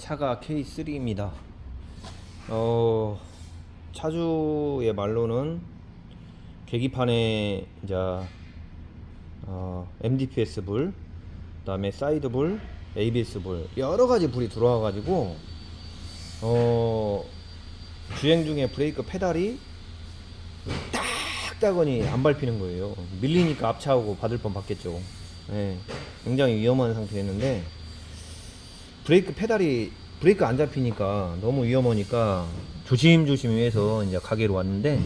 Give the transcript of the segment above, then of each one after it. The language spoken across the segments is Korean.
차가 K3입니다. 어, 차주의 말로는 계기판에 이제 어, MDPS 불, 그다음에 사이드 불, ABS 불 여러 가지 불이 들어와 가지고 어, 주행 중에 브레이크 페달이 딱딱하니 안 밟히는 거예요. 밀리니까 앞차하고 받을 뻔 받겠죠. 예, 굉장히 위험한 상태였는데 브레이크 페달이 브레이크 안 잡히니까 너무 위험하니까 조심조심 해서 이제 가게로 왔는데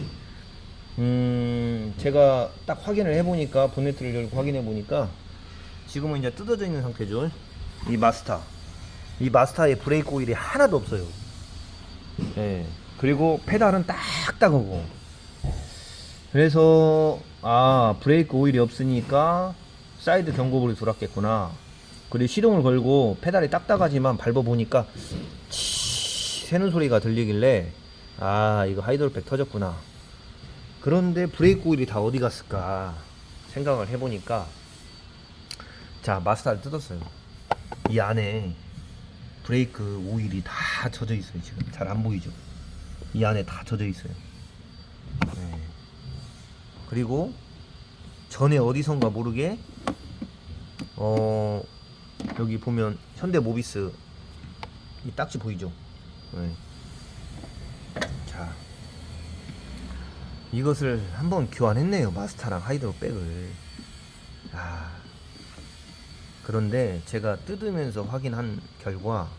음 제가 딱 확인을 해보니까 본네트를 열고 확인해 보니까 지금은 이제 뜯어져 있는 상태죠. 이 마스터 이 마스터에 브레이크 오일이 하나도 없어요. 예. 그리고 페달은 딱딱하고. 그래서 아 브레이크 오일이 없으니까 사이드 경고불이 들어왔겠구나 그리고 시동을 걸고 페달이 딱딱하지만 밟아보니까 치 새는 소리가 들리길래 아 이거 하이드로백 터졌구나. 그런데 브레이크 오일이 다 어디 갔을까 생각을 해보니까 자 마스터를 뜯었어요. 이 안에 브레이크 오일이 다 젖어 있어요 지금. 잘 안 보이죠? 이 안에 다 젖어 있어요. 네. 그리고 전에 어디선가 모르게 어 여기 보면 현대 모비스 이 딱지 보이죠? 네. 자 이것을 한번 교환했네요 마스터랑 하이드로 백을 아 그런데 제가 뜯으면서 확인한 결과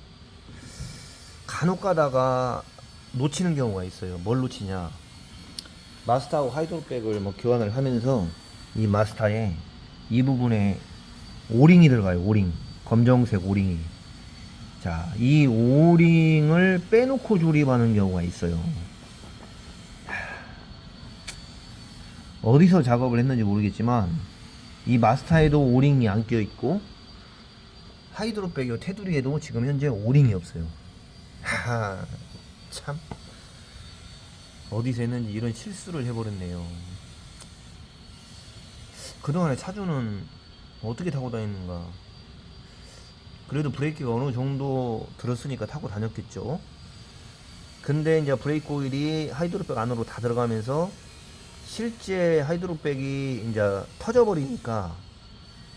간혹 가다가 놓치는 경우가 있어요 뭘 놓치냐 마스터하고 하이드로 백을 뭐 교환을 하면서 이 마스터에 이 부분에 오링이 들어가요 오링 검정색 오링이. 자 이 오링을 빼놓고 조립하는 경우가 있어요. 하, 어디서 작업을 했는지 모르겠지만 이 마스터에도 오링이 안 껴 있고 하이드로백이 테두리에도 지금 현재 오링이 없어요. 하하 참. 어디서 했는지 이런 실수를 해버렸네요. 그동안에 차주는 어떻게 타고 다니는가 그래도 브레이크가 어느 정도 들었으니까 타고 다녔겠죠. 근데 이제 브레이크 오일이 하이드로백 안으로 다 들어가면서 실제 하이드로백이 이제 터져버리니까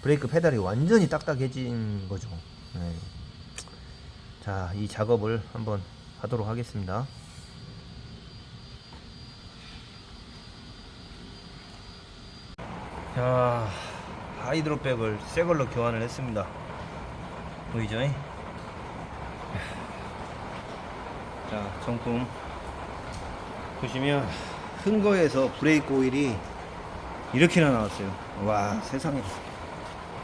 브레이크 페달이 완전히 딱딱해진 거죠. 네. 자 이 작업을 한번 하도록 하겠습니다. 자 하이드로백을 새 걸로 교환을 했습니다 보이죠? 자 정품. 보시면 큰 거에서 브레이크 오일이 이렇게나 나왔어요. 와 세상에.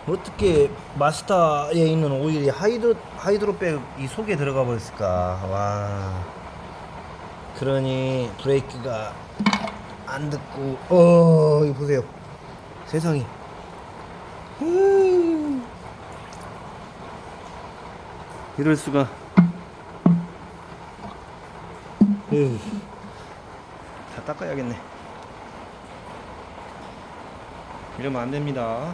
어떻게 마스터에 있는 오일이 하이드로, 하이드로백 이 속에 들어가 버렸을까? 와. 그러니 브레이크가 안 듣고 어 이거 보세요. 세상에. 음. 이럴 수가. 에휴. 다 닦아야겠네. 이러면 안 됩니다